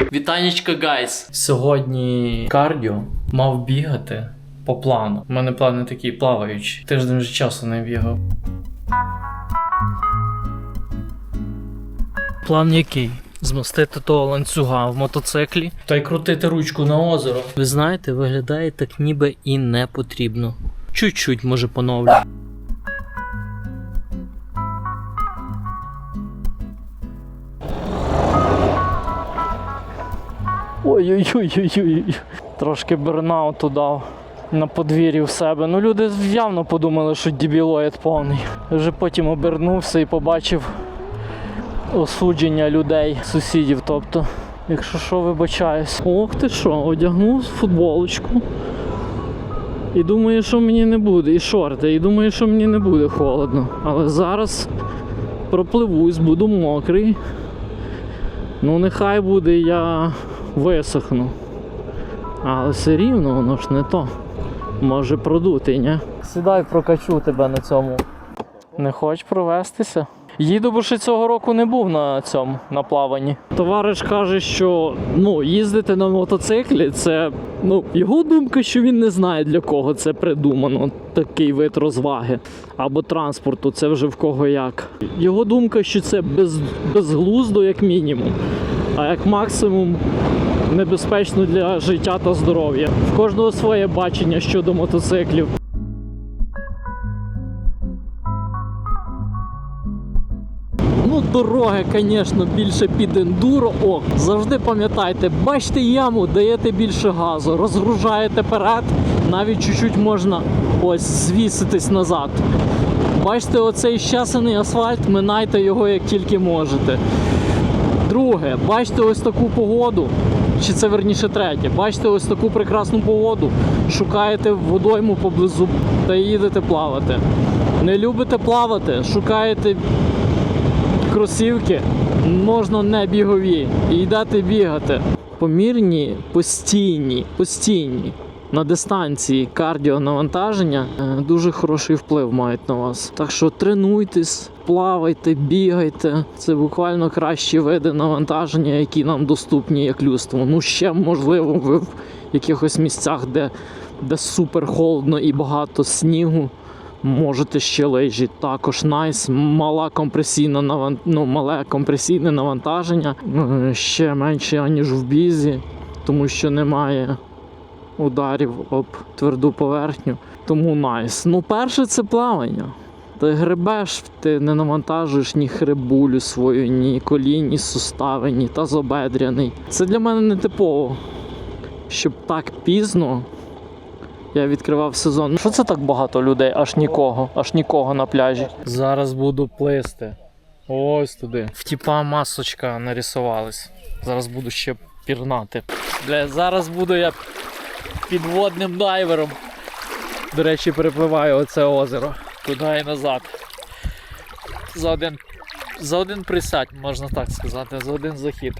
Вітанечка, гайс! Сьогодні кардіо мав бігати по плану. У мене плани такі плаваючі. Тиждень вже часу не бігав. План який? Змостити того ланцюга в мотоциклі та й крутити ручку на озеро. Ви знаєте, виглядає так ніби і не потрібно. Чуть-чуть може поновлю. Ой-ой-ой-ой-ой. Трошки бернауту дав на подвір'ї в себе. Ну люди явно подумали, що дебілоїд повний. Вже потім обернувся і побачив осудження людей, сусідів. Тобто, якщо що, вибачаюсь. Ох ти що, одягнув футболочку. І думаю, що мені не буде, і шорти, і думаю, що мені не буде холодно. Але зараз пропливусь, буду мокрий. Ну, нехай буде, я висохну. Але все рівно воно ж не то. Може продути, ні? Сідай, прокачу тебе на цьому. Не хочеш провестися? Їду, бо ще цього року не був на цьому на плаванні. Товариш каже, що ну, їздити на мотоциклі це ну, його думка, що він не знає для кого це придумано, такий вид розваги або транспорту, це вже в кого як. Його думка, що це без, безглуздо, як мінімум, а як максимум небезпечно для життя та здоров'я. В кожного своє бачення щодо мотоциклів. Ну, дороги, звісно, більше під ендуро. О, завжди пам'ятайте, бачите яму, даєте більше газу, розгружаєте перед, навіть чуть-чуть можна ось звіситись назад. Бачите, оцей щасаний асфальт, минайте його як тільки можете. Друге, бачите ось таку погоду, чи це верніше третє, бачите ось таку прекрасну погоду, шукаєте водойму поблизу та їдете плавати. Не любите плавати, шукаєте кросівки, можна не бігові, і йдете бігати. Помірні, постійні, постійні. На дистанції кардіонавантаження е, дуже хороший вплив мають на вас. Так що тренуйтесь, плавайте, бігайте. Це буквально кращі види навантаження, які нам доступні як людство. Ну ще можливо, ви в якихось місцях, де, де супер холодно і багато снігу. Можете ще лежі. Також найс, мала компресійна наван... ну, мале компресійне навантаження. е, Ще менше, аніж в бізі, тому що немає ударів об тверду поверхню. Тому найс. Ну, перше це плавання. Ти гребеш, ти не навантажуєш ні хребулю свою, ні колін, ні сустави, ні тазобедряний. Це для мене не типово. Щоб так пізно я відкривав сезон. Що це так багато людей? Аж нікого, аж нікого на пляжі. Зараз буду плисти. Ось туди. В тіпа масочка нарисувалась. Зараз буду ще пірнати. Бля, зараз буду я підводним дайвером. До речі, перепливаю оце озеро. Туди і назад. За один, за один присядь, можна так сказати, за один захід.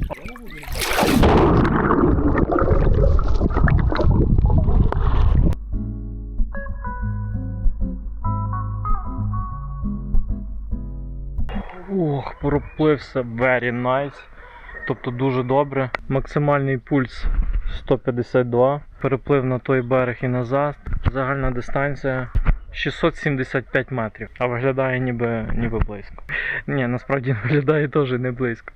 Ох, проплився very nice. Тобто дуже добре. Максимальний пульс 152. Переплив на той берег і назад. Загальна дистанція 675 метрів. А виглядає ніби, ніби близько. Ні, насправді виглядає теж не близько.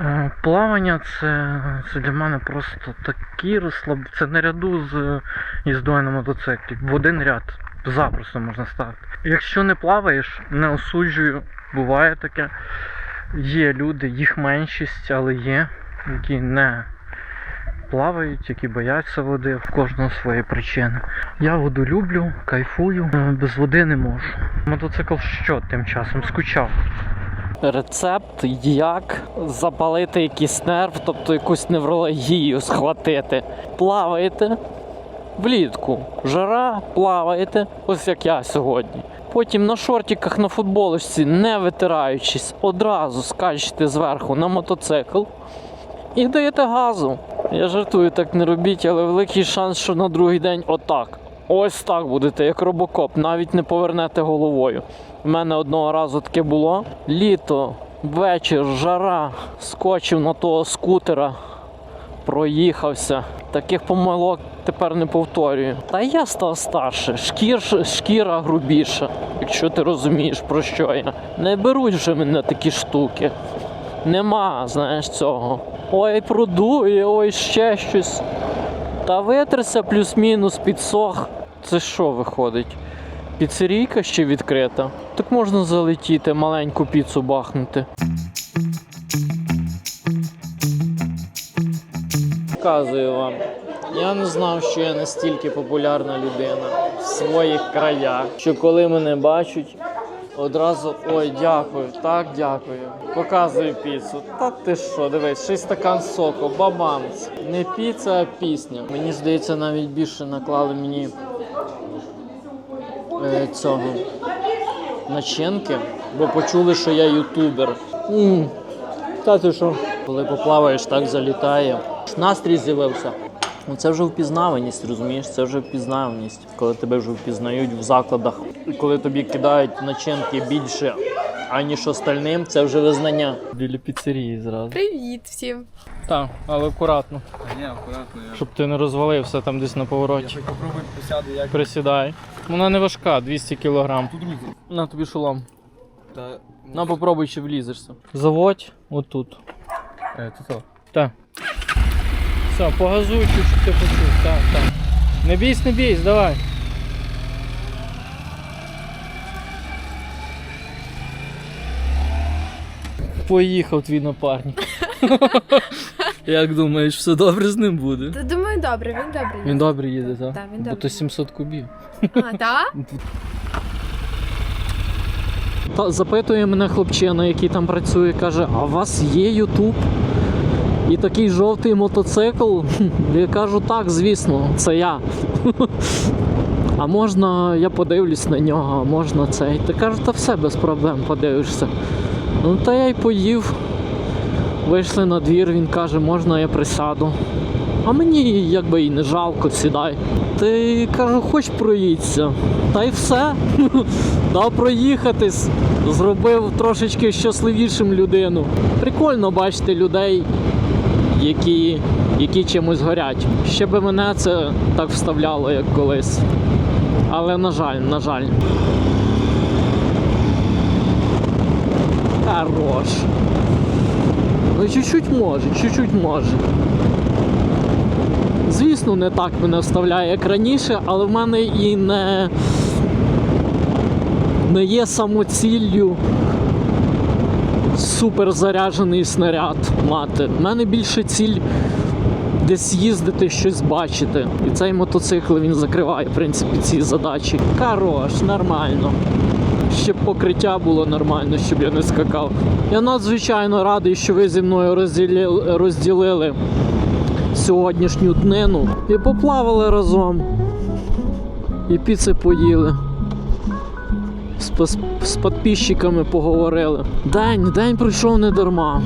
Е, Плавання це, це для мене просто такий розслаб... Це наряду з їздою на мотоциклі. В один ряд запросто можна ставити. Якщо не плаваєш, не осуджую, буває таке. Є люди, їх меншість, але є, які не плавають, які бояться води, в кожного свої причини. Я воду люблю, кайфую, е, без води не можу. Мотоцикл що тим часом скучав. Рецепт, як запалити якийсь нерв, тобто якусь неврологію схватити. Плаваєте влітку, жара, плаваєте, ось як я сьогодні. Потім на шортиках на футболочці, не витираючись, одразу скачете зверху на мотоцикл і даєте газу. Я жартую, так не робіть, але великий шанс, що на другий день отак. Ось так будете, як робокоп, навіть не повернете головою. У мене одного разу таке було. Літо Вечір, жара, скочив на того скутера, проїхався. Таких помилок тепер не повторюю. Та я став старше, шкір, шкіра грубіша, якщо ти розумієш про що я. Не беруть вже мене такі штуки. Нема, знаєш, цього. Ой, продує, ой, ще щось. Та витерся плюс-мінус, підсох. Це що виходить? Піцерійка ще відкрита. Так можна залетіти, маленьку піцу бахнути. Показую вам. Я не знав, що я настільки популярна людина в своїх краях, що коли мене бачать, одразу ой, дякую, так дякую. Показую піцу. Та ти що, дивись, ще стакан соку, бабамц. Не піца, а пісня. Мені здається, навіть більше наклали мені е, цього начинки, бо почули, що я ютубер. м Та ти що? Коли поплаваєш, так залітає. Настрій з'явився. Ну це вже впізнаваність, розумієш? Це вже впізнаваність, коли тебе вже впізнають в закладах. І коли тобі кидають начинки більше, аніж остальним, це вже визнання. Біля піцерії зразу. Привіт всім. Так, але акуратно, ні, акуратно, я. щоб ти не розвалився там десь на повороті. хоч попробую присяду, як Присідай. Вона не важка, 200 кг. тут друзі. На тобі шолом. Та На попробуй, чи влізешся. Заводь отут. е, то. Так. Все, погазуй чуть, щоб ти почув. Так, так. Не бійсь, не бійсь, давай. Поїхав твій напарник. Як думаєш, все добре з ним буде? Та думаю, добре, він добре. Він добре їде, так? Так, він Бо то 700 кубів. А, так? Та запитує мене хлопчина, який там працює, каже: а у вас є Ютуб? І такий жовтий мотоцикл. Я кажу, так, звісно, це я. А можна я подивлюсь на нього, а можна цей. Ти кажу, та все без проблем подивишся. Ну та я й поїв. Вийшли на двір, він каже, можна я присяду. А мені якби і не жалко, сідай. Ти кажу, хоч проїдься. Та й все. Дав проїхатись, зробив трошечки щасливішим людину. Прикольно бачити людей, які, які чимось горять. Ще би мене це так вставляло, як колись. Але на жаль, на жаль. Хорош. Ну чуть-чуть може, чуть-чуть може. Звісно, не так мене вставляє, як раніше, але в мене і не, не є самоціллю супер заряджений снаряд мати. В мене більше ціль десь їздити, щось бачити. І цей мотоцикл він закриває, в принципі, ці задачі. Хорош, нормально. Щоб покриття було нормально, щоб я не скакав. Я надзвичайно радий, що ви зі мною розділили, сьогоднішню днину і поплавали разом. І піци поїли. З, пос- з підписчиками поговорили. День, день пройшов не дарма.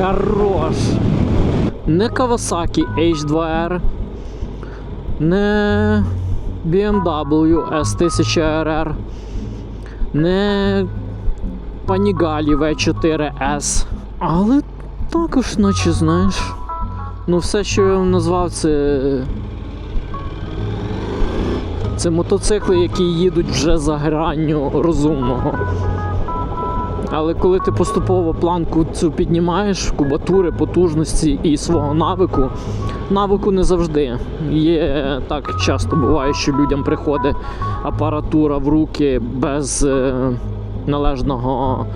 Хорош. Не Kawasaki H2R, не BMW S1000RR, не Panigale V4S. Але також, наче знаєш. Ну, все, що я вам назвав, це. Це мотоцикли, які їдуть вже за гранню розумного. Але коли ти поступово планку цю піднімаєш, кубатури, потужності і свого навику, навику не завжди. Є так часто буває, що людям приходить апаратура в руки без е, належного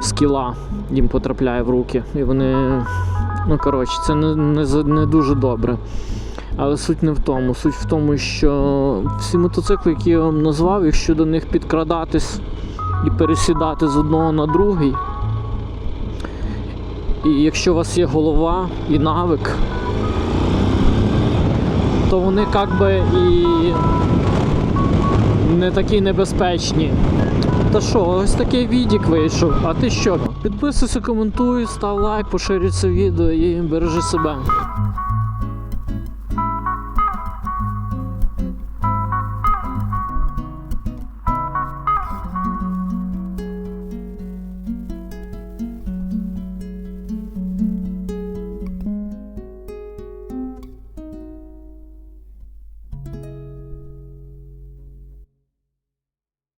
скіла їм потрапляє в руки. І вони. Ну, коротше, це не, не, не дуже добре. Але суть не в тому. Суть в тому, що всі мотоцикли, які я вам назвав, якщо до них підкрадатись і пересідати з одного на другий. І якщо у вас є голова і навик, то вони як би і не такі небезпечні. Та що, ось такий відік вийшов. А ти що? Підписуйся, коментуй, став лайк, поширюй це відео і бережи себе.